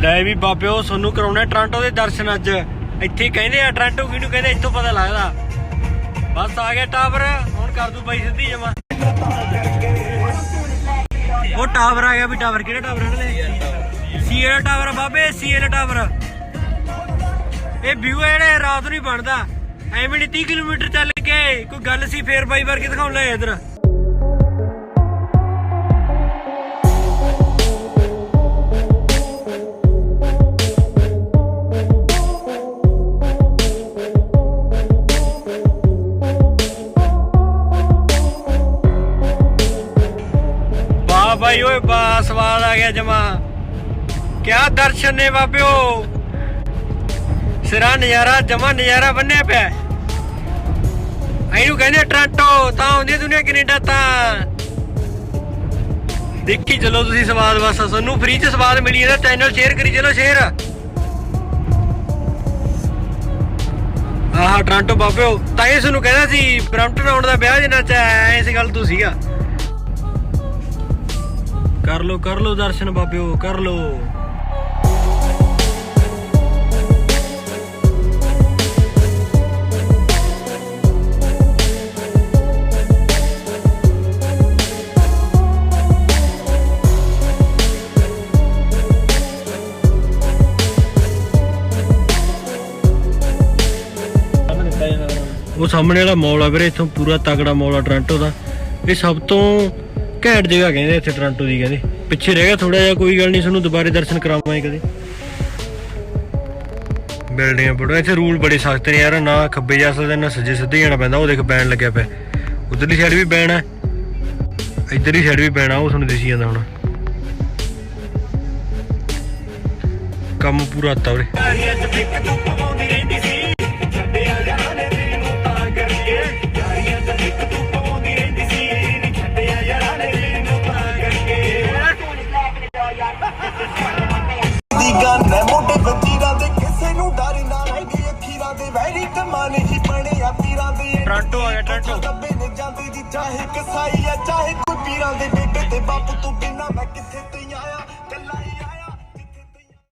ਲੈ ਵੀ ਬਾਬਿਓ ਤੁਹਾਨੂੰ ਕਰਾਉਣਾ ਟ੍ਰਾਂਟੋ ਦੇ ਦਰਸ਼ਨ ਅੱਜ। ਇੱਥੇ ਕਹਿੰਦੇ ਆ, ਟ੍ਰਾਂਟੋ ਕਿਹਨੂੰ ਕਹਿੰਦੇ ਇੱਥੋਂ ਪਤਾ ਲੱਗਦਾ। ਬਸ ਆ ਗਿਆ ਟਾਵਰ, ਹੁਣ ਕਰ ਦੂ ਬਾਈ ਸਿੱਧੀ ਜਮਾ। ਉਹ ਟਾਵਰ ਆ ਗਿਆ ਵੀ ਟਾਵਰ, ਕਿਹੜਾ ਟਾਵਰ ਹੈ ਸੀ ਵਾਲਾ ਟਾਵਰ ਬਾਬੇ, ਸੀ ਵਾਲਾ ਟਾਵਰ। ਇਹ ਵਿਊ ਜਿਹੜਾ ਰਾਤ ਨੂੰ ਹੀ ਬਣਦਾ। ਐਵੇਂ ਨਹੀਂ 30 ਕਿਲੋਮੀਟਰ ਚੱਲ ਕੇ, ਕੋਈ ਗੱਲ ਸੀ, ਫੇਰ ਬਾਈ ਵਰਗੇ ਦਿਖਾਉਣ ਲੈ ਇਧਰ। ਵਾਹ ਬਾਈ ਓਏ ਵਾਹ, ਸਵਾਦ ਆ ਗਿਆ ਜਮਾ। ਕਿਆ ਦਰਸ਼ਨ ਨੇ ਬਾਬਿਓ। ਸਿਰਾ ਨਜ਼ਾਰਾ, ਜਮਾ ਨਜ਼ਾਰਾ ਬੰਨਿਆ ਪਿਆ। ਇਹਨੂੰ ਕਹਿੰਦੇ ਟ੍ਰਾਂਟੋ, ਤਾਂ ਆਉਂਦੀ ਦੁਨੀਆ ਕੈਨੇਡਾ, ਤਾਂ। ਦੇਖੀ ਚਲੋ ਤੁਸੀਂ ਸਵਾਦ ਬਸ, ਤੁਹਾਨੂੰ ਫ੍ਰੀ ਚ ਸਵਾਦ ਮਿਲੀ ਇਹਦਾ ਚੈਨਲ ਸ਼ੇਅਰ ਕਰੀ ਚਲੋ ਸ਼ੇਅਰ ਆਹ ਟ੍ਰਾਂਟੋ ਬਾਬਿਓ, ਤਾਂ ਇਹ ਤੁਹਾਨੂੰ ਕਹਿੰਦਾ ਸੀ, ਬ੍ਰੈਂਪਟਨ ਆਉਣ ਦਾ ਵਿਆਹ ਜਿੰਨਾ ਚ ਐ ਸੀ ਗੱਲ ਤੂੰ ਸੀਗਾ। ਕਰ ਲੋ ਕਰ ਲੋ ਦਰਸ਼ਨ ਬਾਬਿਓ, ਕਰ ਲੋ। ਉਹ ਸਾਹਮਣੇ ਵਾਲਾ ਮੌਲ ਆ ਵੀਰੇ, ਇੱਥੋਂ ਪੂਰਾ ਤਗੜਾ ਮੌਲ ਆ ਟੋਰਾਂਟੋ ਦਾ। ਇਹ ਸਭ ਤੋਂ ਘੈਂਟ ਜਗ੍ਹਾ ਕਹਿੰਦੇ ਇੱਥੇ ਟੋਰਾਂਟੋ ਦੀ ਕਹਿੰਦੇ। ਪਿੱਛੇ ਰਹਿ ਗਿਆ ਥੋੜਾ ਜਿਹਾ, ਕੋਈ ਗੱਲ ਨਹੀਂ, ਤੁਹਾਨੂੰ ਦੁਬਾਰੇ ਦਰਸ਼ਨ ਕਰਾਵਾਂਗੇ ਕਦੇ। ਬਿਲਡਿੰਗਾਂ ਬੜੋ। ਇੱਥੇ ਰੂਲ ਬੜੇ ਸਖਤ ਨੇ ਯਾਰ, ਨਾ ਖੱਬੇ ਜਾ ਸਕਦੇ, ਨਾ ਸੱਜੇ ਸਿੱਧੇ ਜਾਣਾ ਪੈਂਦਾ। ਉਹ ਦੇਖ ਬੈਨ ਲੱਗਿਆ ਪਿਆ। ਉਧਰਲੀ ਸਾਈਡ ਵੀ ਬੈਨ ਹੈ ਇੱਧਰਲੀ ਸਾਈਡ ਵੀ ਬੈਨ ਆ, ਉਹ ਤੁਹਾਨੂੰ ਦਿਸੀ ਜਾਂਦਾ ਹੁਣ। ਕੰਮ ਪੂਰਾ ਹੱਤਾ ਵੀਰੇ ਟੋਰਾਂਟੋ ਆ ਗਿਆ, ਟੋਰਾਂਟੋ। ਦੱਬੇ ਨੇ ਜਾਂਦੇ ਜੀ ਚਾਹੇ ਕਸਾਈ ਆ ਚਾਹੇ ਕੋਈ ਪੀਰਾਂ ਦੇ ਬੇਟੇ ਤੇ ਬਾਪੂ ਤੋਂ ਬਿਨਾ ਮੈਂ ਕਿੱਥੇ ਤੇ ਆਇਆ